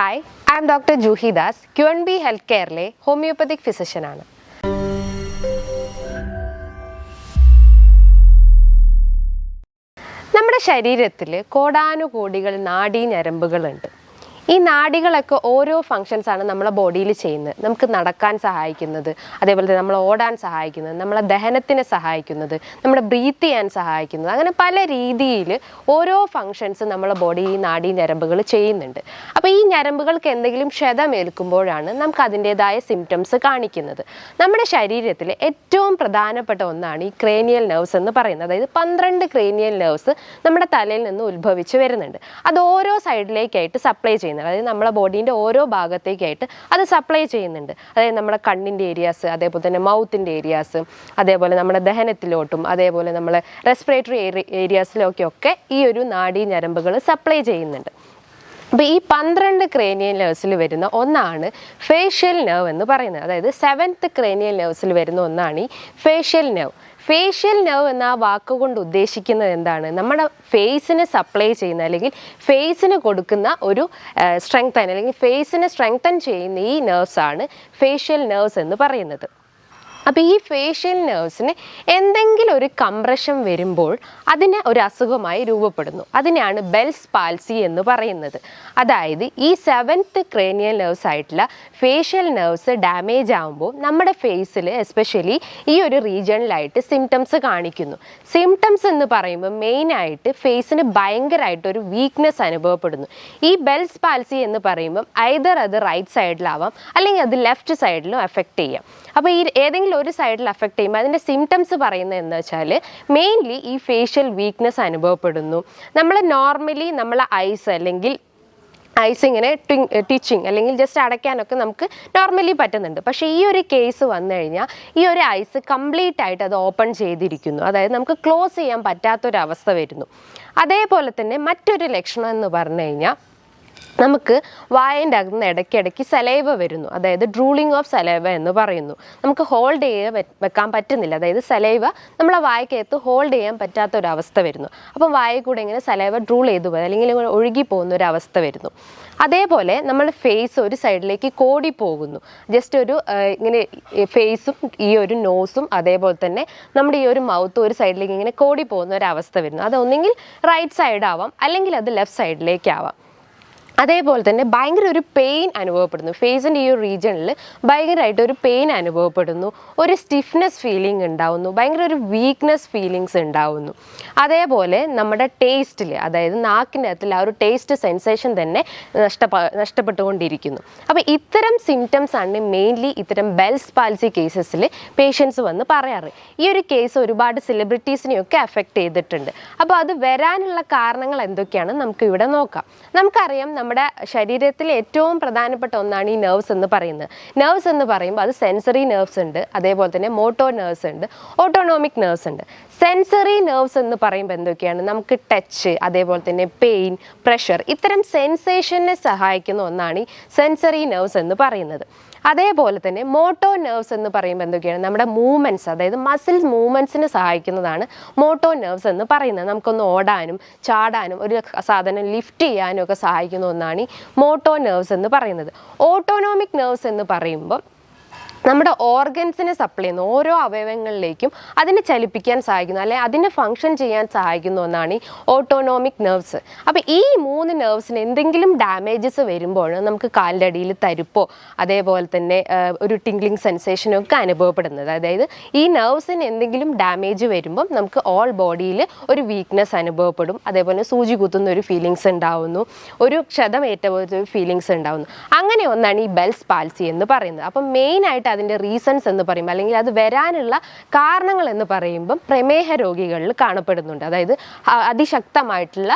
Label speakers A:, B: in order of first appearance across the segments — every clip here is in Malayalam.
A: Hi I'm doctor Juhi Das Q N B health കെയറിലെ homeopathic ഫിസിഷ്യനാണ് നമ്മുടെ ശരീരത്തിൽ കോടാനുകോടികൾ നാഡീ ഞരമ്പുകളുണ്ട്. ഈ നാടികളൊക്കെ ഓരോ ഫങ്ഷൻസ് ആണ് നമ്മളെ ബോഡിയിൽ ചെയ്യുന്നത്. നമുക്ക് നടക്കാൻ സഹായിക്കുന്നത് അതേപോലെ തന്നെ നമ്മൾ ഓടാൻ സഹായിക്കുന്നത് നമ്മളെ ദഹനത്തിനെ സഹായിക്കുന്നത് നമ്മളെ ബ്രീത്ത് ചെയ്യാൻ സഹായിക്കുന്നത് അങ്ങനെ പല രീതിയിൽ ഓരോ ഫങ്ഷൻസ് നമ്മളെ ബോഡി ഈ നാഡീ ഞരമ്പുകൾ ചെയ്യുന്നുണ്ട്. അപ്പോൾ ഈ ഞരമ്പുകൾക്ക് എന്തെങ്കിലും ക്ഷതമേൽക്കുമ്പോഴാണ് നമുക്ക് അതിന്റെതായ സിംറ്റംസ് കാണിക്കുന്നത്. നമ്മുടെ ശരീരത്തിൽ ഏറ്റവും പ്രധാനപ്പെട്ട ഒന്നാണ് ഈ ക്രേനിയൽ നെർവ്സ് എന്ന് പറയുന്നത്. അതായത് പന്ത്രണ്ട് ക്രേനിയൽ നെർവ്സ് നമ്മുടെ തലയിൽ നിന്ന് ഉത്ഭവിച്ച് വരുന്നുണ്ട്. അത് ഓരോ സൈഡിലേക്കായിട്ട് സപ്ലൈ ചെയ്യുന്നുണ്ട് അതായത് നമ്മുടെ ബോഡീന്റെ ഓരോ ഭാഗത്തേക്കായിട്ട് അത് സപ്ലൈ ചെയ്യുന്നുണ്ട്. അതായത് നമ്മുടെ കണ്ണിന്റെ ഏരിയാസ് അതേപോലെ തന്നെ മൗത്തിന്റെ ഏരിയാസ് അതേപോലെ നമ്മുടെ ദഹനത്തിലോട്ടും അതേപോലെ നമ്മളെ റെസ്പിറേറ്ററി ഏരിയാസിലൊക്കെ ഒക്കെ ഈ ഒരു നാഡീ ഞരമ്പുകൾ സപ്ലൈ ചെയ്യുന്നുണ്ട്. അപ്പോൾ ഈ പന്ത്രണ്ട് ക്രേനിയൽ നെർവ്സിൽ വരുന്ന ഒന്നാണ് ഫേഷ്യൽ നെർവ് എന്ന് പറയുന്നത്. അതായത് സെവൻത്ത് ക്രേനിയൽ നെർവ്സിൽ വരുന്ന ഒന്നാണ് ഈ ഫേഷ്യൽ നെർവ് ഫേഷ്യൽ നെർവ് എന്ന ആ വാക്കുകൊണ്ട് ഉദ്ദേശിക്കുന്നത് എന്താണ്? നമ്മുടെ ഫേസിന് സപ്ലൈ ചെയ്യുന്ന അല്ലെങ്കിൽ ഫേസിന് കൊടുക്കുന്ന ഒരു സ്ട്രെങ്തൻ അല്ലെങ്കിൽ ഫേസിനെ സ്ട്രെങ്തൻ ചെയ്യുന്ന ഈ നെർവ്സ് ആണ് ഫേഷ്യൽ നെർവ്സ് എന്ന് പറയുന്നത്. അപ്പോൾ ഈ ഫേഷ്യൽ നെർവ്സിന് എന്തെങ്കിലും ഒരു കംപ്രഷൻ വരുമ്പോൾ അതിന് ഒരു അസുഖമായി രൂപപ്പെടുന്നു. അതിനെയാണ് ബെൽസ് പാൽസി എന്ന് പറയുന്നത്. അതായത് ഈ സെവൻത്ത് ക്രേനിയൽ നെർവ്സ് ആയിട്ടുള്ള ഫേഷ്യൽ നെർവ്സ് ഡാമേജ് ആകുമ്പോൾ നമ്മുടെ ഫേസിൽ എസ്പെഷ്യലി ഈ ഒരു റീജിയണിലായിട്ട് സിംറ്റംസ് കാണിക്കുന്നു. സിംറ്റംസ് എന്ന് പറയുമ്പോൾ മെയിൻ മെയിനായിട്ട് ഫേസിന് ഭയങ്കരമായിട്ട് ഒരു വീക്ക്നെസ് അനുഭവപ്പെടുന്നു. ഈ ബെൽസ് പാൽസി എന്ന് പറയുമ്പോൾ ഐദർ അത് റൈറ്റ് സൈഡിലാവാം അല്ലെങ്കിൽ അത് ലെഫ്റ്റ് സൈഡിലും എഫക്റ്റ് ചെയ്യാം. അപ്പോൾ ഈ ഏതെങ്കിലും ഒരു സൈഡിൽ അഫക്റ്റ് ചെയ്യുമ്പോൾ അതിന്റെ സിംറ്റംസ് പറയുന്നത് എന്ന് വെച്ചാൽ മെയിൻലി ഈ ഫേഷ്യൽ വീക്ക്നെസ് അനുഭവപ്പെടുന്നു. നമ്മൾ നോർമലി നമ്മളെ ഐസ് അല്ലെങ്കിൽ ഐസ് ഇങ്ങനെ ടീച്ചിങ് അല്ലെങ്കിൽ ജസ്റ്റ് അടയ്ക്കാനൊക്കെ നമുക്ക് നോർമലി പറ്റുന്നുണ്ട്. പക്ഷേ ഈ ഒരു കേസ് വന്നു കഴിഞ്ഞാൽ ഈ ഒരു ഐസ് കംപ്ലീറ്റ് ആയിട്ട് അത് ഓപ്പൺ ചെയ്തിരിക്കുന്നു. അതായത് നമുക്ക് ക്ലോസ് ചെയ്യാൻ പറ്റാത്തൊരവസ്ഥ വരുന്നു. അതേപോലെ തന്നെ മറ്റൊരു ലക്ഷണം എന്ന് പറഞ്ഞു കഴിഞ്ഞാൽ നമുക്ക് വായന്റെ അകത്ത് നിന്ന് ഇടയ്ക്കിടയ്ക്ക് സലൈവ വരുന്നു. അതായത് ഡ്രൂളിംഗ് ഓഫ് സലൈവ എന്ന് പറയുന്നു. നമുക്ക് ഹോൾഡ് ചെയ്ത് വെക്കാൻ പറ്റുന്നില്ല. അതായത് സലൈവ നമ്മളെ വായ്ക്കകത്ത് ഹോൾഡ് ചെയ്യാൻ പറ്റാത്ത ഒരു അവസ്ഥ വരുന്നു. അപ്പം വായ കൂടെ ഇങ്ങനെ സലൈവ ഡ്രൂൾ ചെയ്തു പോകുന്നത് അല്ലെങ്കിൽ ഒഴുകി പോകുന്ന ഒരു അവസ്ഥ വരുന്നു. അതേപോലെ നമ്മുടെ ഫേസ് ഒരു സൈഡിലേക്ക് കോടി പോകുന്നു. ജസ്റ്റ് ഒരു ഇങ്ങനെ ഫേസും ഈ ഒരു നോസും അതേപോലെ തന്നെ നമ്മുടെ ഈ ഒരു മൗത്തും ഒരു സൈഡിലേക്ക് ഇങ്ങനെ കോടി പോകുന്ന ഒരു അവസ്ഥ വരുന്നു അതൊന്നെങ്കിൽ റൈറ്റ് സൈഡ് ആവാം അല്ലെങ്കിൽ അത് ലെഫ്റ്റ് സൈഡിലേക്ക് ആവാം. അതേപോലെ തന്നെ ഭയങ്കര ഒരു പെയിൻ അനുഭവപ്പെടുന്നു. ഫേസിന്റെ ഈ ഒരു റീജിയണിൽ ഭയങ്കരമായിട്ട് ഒരു പെയിൻ അനുഭവപ്പെടുന്നു. ഒരു സ്റ്റിഫ്നെസ് ഫീലിംഗ് ഉണ്ടാവുന്നു. ഭയങ്കര ഒരു വീക്ക്നെസ് ഫീലിങ്സ് ഉണ്ടാവുന്നു. അതേപോലെ നമ്മുടെ ടേസ്റ്റിൽ അതായത് നാക്കിന്റെ അകത്തിൽ ആ ഒരു ടേസ്റ്റ് സെൻസേഷൻ തന്നെ നഷ്ടപ്പ നഷ്ടപ്പെട്ടുകൊണ്ടിരിക്കുന്നു. അപ്പോൾ ഇത്തരം സിംറ്റംസ് ആണ് മെയിൻലി ഇത്തരം ബെൽസ് പാൽസി കേസസിൽ പേഷ്യൻസ് വന്ന് പറയാറ്. ഈ ഒരു കേസ് ഒരുപാട് സെലിബ്രിറ്റീസിനെയൊക്കെ അഫക്റ്റ് ചെയ്തിട്ടുണ്ട്. അപ്പോൾ അത് വരാനുള്ള കാരണങ്ങൾ എന്തൊക്കെയാണ്? നമുക്ക് ഇവിടെ നോക്കാം. നമുക്കറിയാം നമ്മുടെ ശരീരത്തിൽ ഏറ്റവും പ്രധാനപ്പെട്ട ഒന്നാണ് ഈ നെർവ്സ് എന്ന് പറയുന്നത്. നെർവ്സ് എന്ന് പറയുമ്പോൾ അത് സെൻസറി നെർവ്സ് ഉണ്ട്. അതേപോലെ തന്നെ മോട്ടോ നെർവ്സ് ഉണ്ട്. ഓട്ടോണോമിക് നെർവ്സ് ഉണ്ട്. സെൻസറി നെർവ്സ് എന്ന് പറയുമ്പോൾ എന്തൊക്കെയാണ്? നമുക്ക് ടച്ച് അതേപോലെ തന്നെ പെയിൻ പ്രഷർ ഇത്തരം സെൻസേഷനെ സഹായിക്കുന്ന ഒന്നാണ് ഈ സെൻസറി നെർവ്സ് എന്ന് പറയുന്നത്. അതേപോലെ തന്നെ മോട്ടോ നെർവ്സ് എന്ന് പറയുമ്പോൾ എന്തൊക്കെയാണ്? നമ്മുടെ മൂവ്മെന്റ്സ് അതായത് മസിൽ മൂവ്മെന്റ്സിന് സഹായിക്കുന്നതാണ് മോട്ടോ നെർവ്സ് എന്ന് പറയുന്നത്. നമുക്കൊന്ന് ഓടാനും ചാടാനും ഒരു സാധനം ലിഫ്റ്റ് ചെയ്യാനും ഒക്കെ സഹായിക്കുന്ന ഒന്നാണ് ഈ മോട്ടോ നെർവ്സ് എന്ന് പറയുന്നത്. ഓട്ടോണോമിക് നെർവ്സ് എന്ന് പറയുമ്പോൾ നമ്മുടെ ഓർഗൻസിനെ സപ്ലൈ ചെയ്യുന്ന. ഓരോ അവയവങ്ങളിലേക്കും അതിനെ ചലിപ്പിക്കാൻ സഹായിക്കുന്നു. അല്ലെങ്കിൽ അതിനെ ഫങ്ഷൻ ചെയ്യാൻ സഹായിക്കുന്ന ഒന്നാണ് ഈ ഓട്ടോണോമിക് നെർവ്സ് അപ്പോൾ ഈ മൂന്ന് നെർവ്സിന് എന്തെങ്കിലും ഡാമേജസ് വരുമ്പോൾ നമുക്ക് കാലിന്റെ അടിയിൽ തരുപ്പോ അതേപോലെ തന്നെ ഒരു ടിംഗ്ലിംഗ് സെൻസേഷനോ ഒക്കെ അനുഭവപ്പെടുന്നത്. അതായത് ഈ നെർവ്സിന് എന്തെങ്കിലും ഡാമേജ് വരുമ്പം നമുക്ക് ഓൾ ബോഡിയിൽ ഒരു വീക്ക്നെസ് അനുഭവപ്പെടും. അതേപോലെ സൂചി കുത്തുന്ന ഒരു ഫീലിങ്സ് ഉണ്ടാവുന്നു. ഒരു ക്ഷതമേറ്റ പോലത്തെ ഒരു ഫീലിങ്സ് ഉണ്ടാവുന്നു. അങ്ങനെ ഒന്നാണ് ഈ ബെൽസ് പാൽസി എന്ന് പറയുന്നത്. അപ്പം മെയിനായിട്ട് അതിന്റെ റീസൺസ് എന്ന് പറയുമ്പോൾ അല്ലെങ്കിൽ അത് വരാനുള്ള കാരണങ്ങൾ എന്ന് പറയുമ്പം പ്രമേഹ രോഗികളിൽ കാണപ്പെടുന്നുണ്ട്. അതായത് അതിശക്തമായിട്ടുള്ള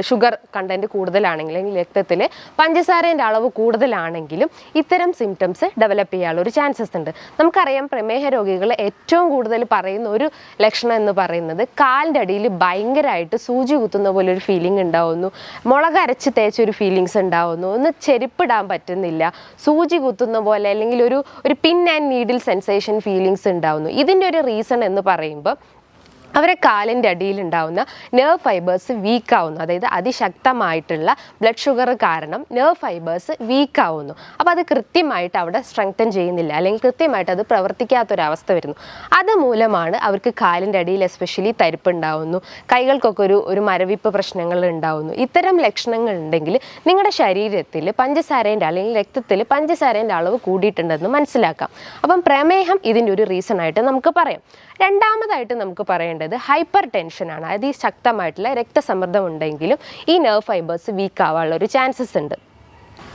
A: ഷുഗർ കണ്ടന്റ് കൂടുതലാണെങ്കിൽ രക്തത്തിൽ പഞ്ചസാരേന്റെ അളവ് കൂടുതലാണെങ്കിലും ഇത്തരം സിംറ്റംസ് ഡെവലപ്പ് ചെയ്യാനുള്ള ഒരു ചാൻസസ് ഉണ്ട്. നമുക്കറിയാം പ്രമേഹ രോഗികൾ ഏറ്റവും കൂടുതൽ പറയുന്ന ഒരു ലക്ഷണം എന്ന് പറയുന്നത് കാലിന്റെ അടിയിൽ ഭയങ്കരമായിട്ട് സൂചി കുത്തുന്ന പോലെ ഒരു ഫീലിംഗ് ഉണ്ടാവുന്നു. മുളക് അരച്ച് തേച്ച ഒരു ഫീലിങ്സ് ഉണ്ടാവുന്നു. ഒന്ന് ചെരുപ്പിടാൻ പറ്റുന്നില്ല. സൂചി കുത്തുന്ന പോലെ അല്ലെങ്കിൽ ഒരു ഒരു pin and needle sensation feelings ഉണ്ടാവുന്നു. ഇതിന്റെ ഒരു റീസൺ എന്ന് പറയുമ്പോൾ അവരെ കാലിന്റെ അടിയിൽ ഉണ്ടാവുന്ന നെർവ് ഫൈബേഴ്സ് വീക്കാവുന്നു അതായത് അതിശക്തമായിട്ടുള്ള ബ്ലഡ് ഷുഗർ കാരണം നെർവ് ഫൈബേഴ്സ് വീക്കാവുന്നു അപ്പോൾ അത് കൃത്യമായിട്ട് അവിടെ സ്ട്രെങ്തൻ ചെയ്യുന്നില്ല. അല്ലെങ്കിൽ കൃത്യമായിട്ട് അത് പ്രവർത്തിക്കാത്തൊരവസ്ഥ വരുന്നു. അതുമൂലമാണ് അവർക്ക് കാലിന്റെ അടിയിൽ എസ്പെഷ്യലി തരിപ്പ് ഉണ്ടാവുന്നു. കൈകൾക്കൊക്കെ ഒരു ഒരു മരവിപ്പ് പ്രശ്നങ്ങൾ ഉണ്ടാവുന്നു. ഇത്തരം ലക്ഷണങ്ങൾ ഉണ്ടെങ്കിൽ നിങ്ങളുടെ ശരീരത്തിൽ പഞ്ചസാരേന്റെ അല്ലെങ്കിൽ രക്തത്തിൽ പഞ്ചസാരേന്റെ അളവ് കൂടിയിട്ടുണ്ടെന്ന് മനസ്സിലാക്കാം. അപ്പം പ്രമേഹം ഇതിന്റെ ഒരു റീസൺ ആയിട്ട് നമുക്ക് പറയാം. രണ്ടാമതായിട്ട് നമുക്ക് പറയേണ്ടത് ഹൈപ്പർ ടെൻഷനാണ് അതായത് ഈ ശക്തമായിട്ടുള്ള രക്തസമ്മർദ്ദം ഉണ്ടെങ്കിലും ഈ നെർവ് ഫൈബേഴ്സ് വീക്ക് ആവാനുള്ള ഒരു ചാൻസസ് ഉണ്ട്.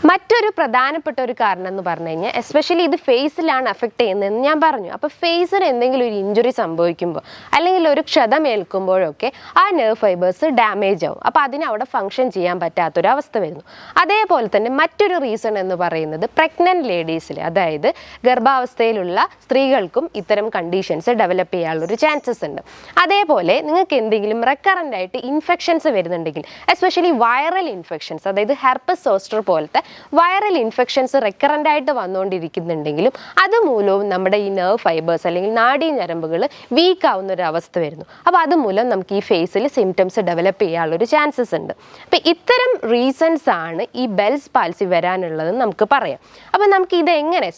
A: മറ്റൊരു പ്രധാനപ്പെട്ട ഒരു കാരണം എന്ന് പറഞ്ഞു കഴിഞ്ഞാൽ എസ്പെഷ്യലി ഇത് ഫേസിലാണ് അഫക്റ്റ് ചെയ്യുന്നതെന്ന് ഞാൻ പറഞ്ഞു. അപ്പോൾ ഫേസിന് എന്തെങ്കിലും ഒരു ഇഞ്ചുറി സംഭവിക്കുമ്പോൾ അല്ലെങ്കിൽ ഒരു ക്ഷതമേൽക്കുമ്പോഴൊക്കെ ആ നെർവ് ഫൈബേഴ്സ് ഡാമേജ് ആവും. അപ്പോൾ അതിന് അവിടെ ഫങ്ഷൻ ചെയ്യാൻ പറ്റാത്തൊരവസ്ഥ വരുന്നു. അതേപോലെ തന്നെ മറ്റൊരു റീസൺ എന്ന് പറയുന്നത് പ്രഗ്നന്റ് ലേഡീസിൽ അതായത് ഗർഭാവസ്ഥയിലുള്ള സ്ത്രീകൾക്കും ഇത്തരം കണ്ടീഷൻസ് ഡെവലപ്പ് ചെയ്യാനുള്ളൊരു ചാൻസസ് ഉണ്ട്. അതേപോലെ നിങ്ങൾക്ക് എന്തെങ്കിലും റെക്കറന്റ് ആയിട്ട് ഇൻഫെക്ഷൻസ് വരുന്നുണ്ടെങ്കിൽ എസ്പെഷ്യലി വൈറൽ ഇൻഫെക്ഷൻസ് അതായത് ഹെർപ്പസ് സോസ്റ്റർ പോലത്തെ വൈറൽ ഇൻഫെക്ഷൻസ് റെക്കറന്റ് ആയിട്ട് വന്നുകൊണ്ടിരിക്കുന്നുണ്ടെങ്കിലും അതുമൂലവും നമ്മുടെ ഈ നെർവ് ഫൈബേഴ്സ് അല്ലെങ്കിൽ നാഡീ ഞരമ്പുകൾ വീക്ക് ആവുന്ന ഒരു അവസ്ഥ വരുന്നു. അപ്പോൾ അതുമൂലം നമുക്ക് ഈ ഫേസിൽ സിംറ്റംസ് ഡെവലപ്പ് ചെയ്യാനുള്ളൊരു ചാൻസസ് ഉണ്ട്. അപ്പോൾ ഇത്തരം റീസൺസ് ആണ് ഈ ബെൽസ് പാൽസി വരാനുള്ളതെന്ന് നമുക്ക് പറയാം. അപ്പോൾ നമുക്ക് ഇത് എങ്ങനെ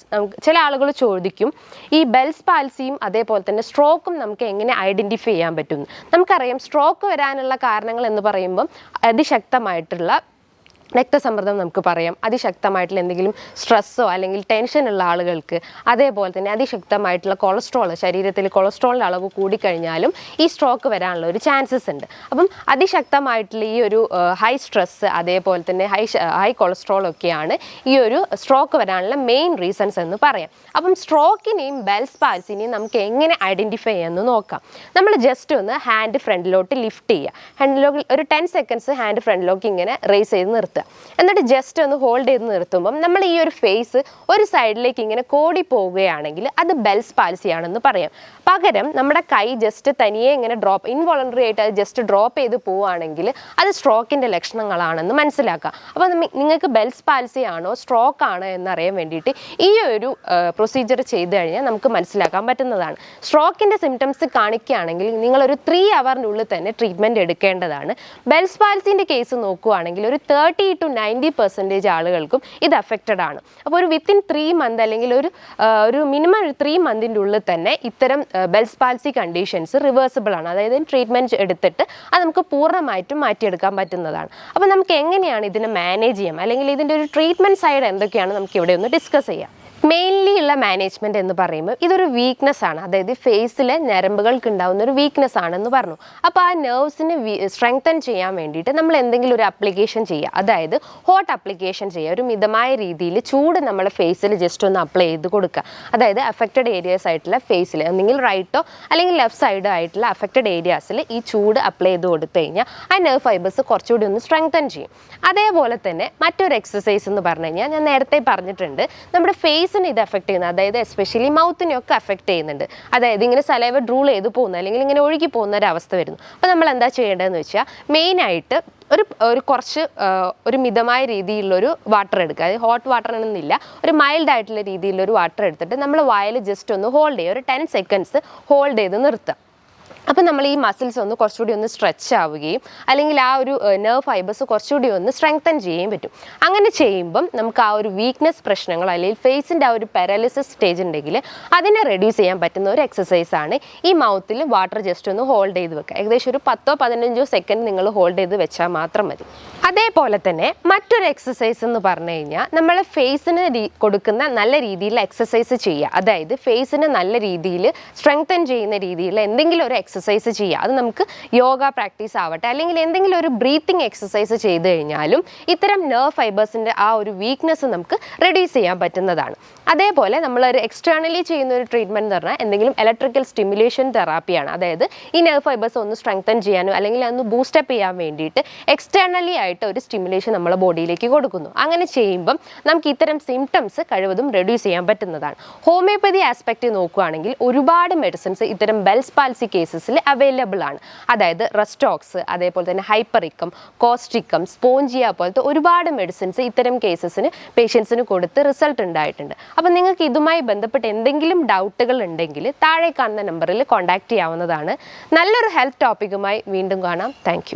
A: ചില ആളുകൾ ചോദിക്കും ഈ ബെൽസ് പാൽസിയും അതേപോലെ തന്നെ സ്ട്രോക്കും നമുക്ക് എങ്ങനെ ഐഡന്റിഫൈ ചെയ്യാൻ പറ്റും? നമുക്കറിയാം സ്ട്രോക്ക് വരാനുള്ള കാരണങ്ങൾ എന്ന് പറയുമ്പം അതിശക്തമായിട്ടുള്ള രക്തസമ്മർദ്ദം നമുക്ക് പറയാം. അതിശക്തമായിട്ടുള്ള എന്തെങ്കിലും സ്ട്രെസ്സോ അല്ലെങ്കിൽ ടെൻഷനുള്ള ആളുകൾക്ക് അതേപോലെ തന്നെ അതിശക്തമായിട്ടുള്ള കൊളസ്ട്രോൾ ശരീരത്തിൽ കൊളസ്ട്രോളിന്റെ അളവ് കൂടിക്കഴിഞ്ഞാലും ഈ സ്ട്രോക്ക് വരാനുള്ള ഒരു ചാൻസസ് ഉണ്ട്. അപ്പം അതിശക്തമായിട്ടുള്ള ഈ ഒരു ഹൈ സ്ട്രെസ്സ് അതേപോലെ തന്നെ ഹൈ ഹൈ കൊളസ്ട്രോൾ ഒക്കെയാണ് ഈ ഒരു സ്ട്രോക്ക് വരാനുള്ള മെയിൻ റീസൺസ് എന്ന് പറയാം. അപ്പം സ്ട്രോക്കിനെയും ബെൽസ് പാൽസിനെയും നമുക്ക് എങ്ങനെ ഐഡന്റിഫൈ ചെയ്യാമെന്ന് നോക്കാം. നമ്മൾ ജസ്റ്റ് ഒന്ന് ഹാൻഡ് ഫ്രണ്ടിലോട്ട് ലിഫ്റ്റ് ചെയ്യുക. ഹാൻഡിലോട്ട് ഒരു ടെൻ സെക്കൻഡ്സ് ഹാൻഡ് ഫ്രണ്ടിലോട്ട് ഇങ്ങനെ റേസ് ചെയ്ത് നിർത്തുക. എന്നിട്ട് ജസ്റ്റ് ഒന്ന് ഹോൾഡ് ചെയ്ത് നിർത്തുമ്പം നമ്മൾ ഈ ഒരു ഫേസ് ഒരു സൈഡിലേക്ക് ഇങ്ങനെ കോടി പോവുകയാണെങ്കിൽ അത് ബെൽസ് പാലിസിയാണെന്ന് പറയാം. പകരം നമ്മുടെ കൈ ജസ്റ്റ് തനിയെ ഇങ്ങനെ ഡ്രോപ്പ് ഇൻവോളണ്ടറി ആയിട്ട് അത് ജസ്റ്റ് ഡ്രോപ്പ് ചെയ്ത് പോവുകയാണെങ്കിൽ അത് സ്ട്രോക്കിന്റെ ലക്ഷണങ്ങളാണെന്ന് മനസ്സിലാക്കുക അപ്പോൾ നിങ്ങൾക്ക് ബെൽസ് പാൽസി ആണോ സ്ട്രോക്ക് ആണോ എന്നറിയാൻ വേണ്ടിയിട്ട് ഈ ഒരു പ്രൊസീജിയർ ചെയ്ത് കഴിഞ്ഞാൽ നമുക്ക് മനസ്സിലാക്കാൻ പറ്റുന്നതാണ്. സ്ട്രോക്കിന്റെ സിംറ്റംസ് കാണിക്കുകയാണെങ്കിൽ നിങ്ങളൊരു ത്രീ അവറിനുള്ളിൽ തന്നെ ട്രീറ്റ്മെന്റ് എടുക്കേണ്ടതാണ്. ബെൽസ് പാൽസിന്റെ കേസ് നോക്കുകയാണെങ്കിൽ ഒരു തേർട്ടി ടു നയന്റി പെർസെന്റേജ് ആളുകൾക്കും ഇത് അഫക്റ്റഡ് ആണ്. അപ്പോൾ ഒരു വിത്തിൻ ത്രീ മന്ത് അല്ലെങ്കിൽ ഒരു ഒരു മിനിമം ഒരു ത്രീ മന്തിന്റെ ഉള്ളിൽ തന്നെ ഇത്തരം ബെൽസ് പാൽസി കണ്ടീഷൻസ് റിവേഴ്സിബിൾ ആണ്. അതായത് ട്രീറ്റ്മെന്റ് എടുത്തിട്ട് അത് നമുക്ക് പൂർണമായിട്ടും മാറ്റിയെടുക്കാൻ പറ്റുന്നതാണ്. അപ്പോൾ നമുക്ക് എങ്ങനെയാണ് ഇതിനെ മാനേജ് ചെയ്യാം? അല്ലെങ്കിൽ ഇതിന്റെ ഒരു ട്രീറ്റ്മെന്റ് സൈഡ് എന്തൊക്കെയാണ്? നമുക്ക് ഇവിടെ ഒന്ന് ഡിസ്കസ് ചെയ്യാം. മെയിൻലി ഉള്ള മാനേജ്മെന്റ് എന്ന് പറയുമ്പോൾ ഇതൊരു വീക്ക്നെസ് ആണ്. അതായത് ഫേസിലെ ഞരമ്പുകൾക്ക് ഉണ്ടാകുന്ന ഒരു വീക്ക്നെസ് ആണെന്ന് പറഞ്ഞു. അപ്പോൾ ആ നെർവ്സിനെ സ്ട്രെങ്തൻ ചെയ്യാൻ വേണ്ടിയിട്ട് നമ്മൾ എന്തെങ്കിലും ഒരു അപ്ലിക്കേഷൻ ചെയ്യുക. അതായത് ഹോട്ട് അപ്ലിക്കേഷൻ ചെയ്യുക. ഒരു മിതമായ രീതിയിൽ ചൂട് നമ്മളെ ഫേസിൽ ജസ്റ്റ് ഒന്ന് അപ്ലൈ ചെയ്ത് കൊടുക്കുക. അതായത് അഫക്റ്റഡ് ഏരിയാസ് ആയിട്ടുള്ള ഫേസിൽ ഒന്നെങ്കിൽ റൈറ്റോ അല്ലെങ്കിൽ ലെഫ്റ്റ് സൈഡോ ആയിട്ടുള്ള അഫക്റ്റഡ് ഏരിയാസിൽ ഈ ചൂട് അപ്ലൈ ചെയ്ത് കൊടുത്തു കഴിഞ്ഞാൽ ആ നെർവ് ഫൈബേഴ്സ് കുറച്ചുകൂടി ഒന്ന് സ്ട്രെങ്തൻ ചെയ്യും. അതേപോലെ തന്നെ മറ്റൊരു എക്സസൈസ് എന്ന് പറഞ്ഞു കഴിഞ്ഞാൽ ഞാൻ നേരത്തെ പറഞ്ഞിട്ടുണ്ട്. നമ്മുടെ ഫേസിന് ഇത് എഫക്ട് ചെയ്യുന്നത്. അതായത് എസ്പെഷ്യലി മൗത്തിനെ ഒക്കെ എഫക്ട് ചെയ്യുന്നുണ്ട്. അതായത് ഇങ്ങനെ സലൈവ ഡ്രൂൾ ചെയ്ത് പോകുന്ന അല്ലെങ്കിൽ ഇങ്ങനെ ഒഴുകി പോകുന്ന ഒരു അവസ്ഥ വരുന്നു. അപ്പോൾ നമ്മൾ എന്താ ചെയ്യേണ്ടതെന്ന് വെച്ചാൽ മെയിനായിട്ട് ഒരു ഒരു കുറച്ച് ഒരു മിതമായ രീതിയിലുള്ളൊരു വാട്ടർ എടുക്കുക. അതായത് ഹോട്ട് വാട്ടർ എന്നില്ല ഒരു മൈൽഡ് ആയിട്ടുള്ള രീതിയിലൊരു വാട്ടർ എടുത്തിട്ട് നമ്മൾ വായിൽ ജസ്റ്റ് ഒന്ന് ഹോൾഡ് ചെയ്യുക. ഒരു ടെൻ സെക്കൻഡ്സ് ഹോൾഡ് ചെയ്ത് നിർത്തുക. അപ്പം നമ്മൾ ഈ മസിൽസ് ഒന്ന് കുറച്ചുകൂടി ഒന്ന് സ്ട്രെച്ച് ആവുകയും അല്ലെങ്കിൽ ആ ഒരു നെർവ് ഫൈബേഴ്സ് കുറച്ചുകൂടി ഒന്ന് സ്ട്രെങ്തൻ ചെയ്യുകയും പറ്റും. അങ്ങനെ ചെയ്യുമ്പം നമുക്ക് ആ ഒരു വീക്ക്നെസ് പ്രശ്നങ്ങൾ അല്ലെങ്കിൽ ഫേസിന്റെ ആ ഒരു പാരാലിസിസ് സ്റ്റേജ് ഉണ്ടെങ്കിൽ അതിനെ റെഡ്യൂസ് ചെയ്യാൻ പറ്റുന്ന ഒരു എക്സസൈസ് ആണ് ഈ മൗത്തിൽ വാട്ടർ ജസ്റ്റ് ഒന്ന് ഹോൾഡ് ചെയ്ത് വെക്കുക. ഏകദേശം ഒരു പത്തോ പതിനഞ്ചോ സെക്കൻഡ് നിങ്ങൾ ഹോൾഡ് ചെയ്ത് വെച്ചാൽ മാത്രം മതി. അതേപോലെ തന്നെ മറ്റൊരു എക്സസൈസ് എന്ന് പറഞ്ഞു കഴിഞ്ഞാൽ നമ്മൾ ഫേസിന് കൊടുക്കുന്ന നല്ല രീതിയിൽ എക്സസൈസ് ചെയ്യുക. അതായത് ഫേസിന് നല്ല രീതിയിൽ സ്ട്രെങ്തൻ ചെയ്യുന്ന രീതിയിൽ എന്തെങ്കിലും ഒരു എക്സസൈസ് ചെയ്യുക അത് നമുക്ക് യോഗ പ്രാക്ടീസ് ആവട്ടെ. അല്ലെങ്കിൽ എന്തെങ്കിലും ഒരു ബ്രീത്തിങ് എക്സസൈസ് ചെയ്ത് കഴിഞ്ഞാലും ഇത്തരം നെർവ് ഫൈബേഴ്സിന്റെ ആ ഒരു വീക്ക്നെസ് നമുക്ക് റെഡ്യൂസ് ചെയ്യാൻ പറ്റുന്നതാണ്. അതേപോലെ നമ്മളൊരു എക്സ്റ്റേണലി ചെയ്യുന്ന ഒരു ട്രീറ്റ്മെന്റ് എന്ന് പറഞ്ഞാൽ എന്തെങ്കിലും ഇലക്ട്രിക്കൽ സ്റ്റിമുലേഷൻ തെറാപ്പിയാണ് അതായത് ഈ നെർവ് ഫൈബേഴ്സ് ഒന്ന് സ്ട്രെങ്തൻ ചെയ്യാനോ അല്ലെങ്കിൽ ഒന്ന് ബൂസ്റ്റപ്പ് ചെയ്യാൻ വേണ്ടിയിട്ട് എക്സ്റ്റേണലി ആയിട്ട് ഒരു സ്റ്റിമുലേഷൻ നമ്മളെ ബോഡിയിലേക്ക് കൊടുക്കുന്നു. അങ്ങനെ ചെയ്യുമ്പം നമുക്ക് ഇത്തരം സിംറ്റംസ് കഴിവതും റെഡ്യൂസ് ചെയ്യാൻ പറ്റുന്നതാണ്. ഹോമിയോപ്പതി ആസ്പെക്റ്റ് നോക്കുകയാണെങ്കിൽ ഒരുപാട് മെഡിസിൻസ് ഇത്തരം ബെൽസ് പാൽസി കേസസിൽ കേസസിൽ അവൈലബിൾ ആണ്. അതായത് റെസ്റ്റോക്സ് അതേപോലെ തന്നെ ഹൈപ്പറിക്കം കോസ്റ്റിക്കം സ്പോഞ്ചിയ പോലത്തെ ഒരുപാട് മെഡിസിൻസ് ഇത്തരം കേസസിന് പേഷ്യൻസിന് കൊടുത്ത് റിസൾട്ട് ഉണ്ടായിട്ടുണ്ട്. അപ്പോൾ നിങ്ങൾക്ക് ഇതുമായി ബന്ധപ്പെട്ട് എന്തെങ്കിലും ഡൗട്ടുകൾ ഉണ്ടെങ്കിൽ താഴെ കാണുന്ന നമ്പറിൽ കോൺടാക്റ്റ് ചെയ്യാവുന്നതാണ്. നല്ലൊരു ഹെൽത്ത് ടോപ്പിക്കുമായി വീണ്ടും കാണാം. താങ്ക്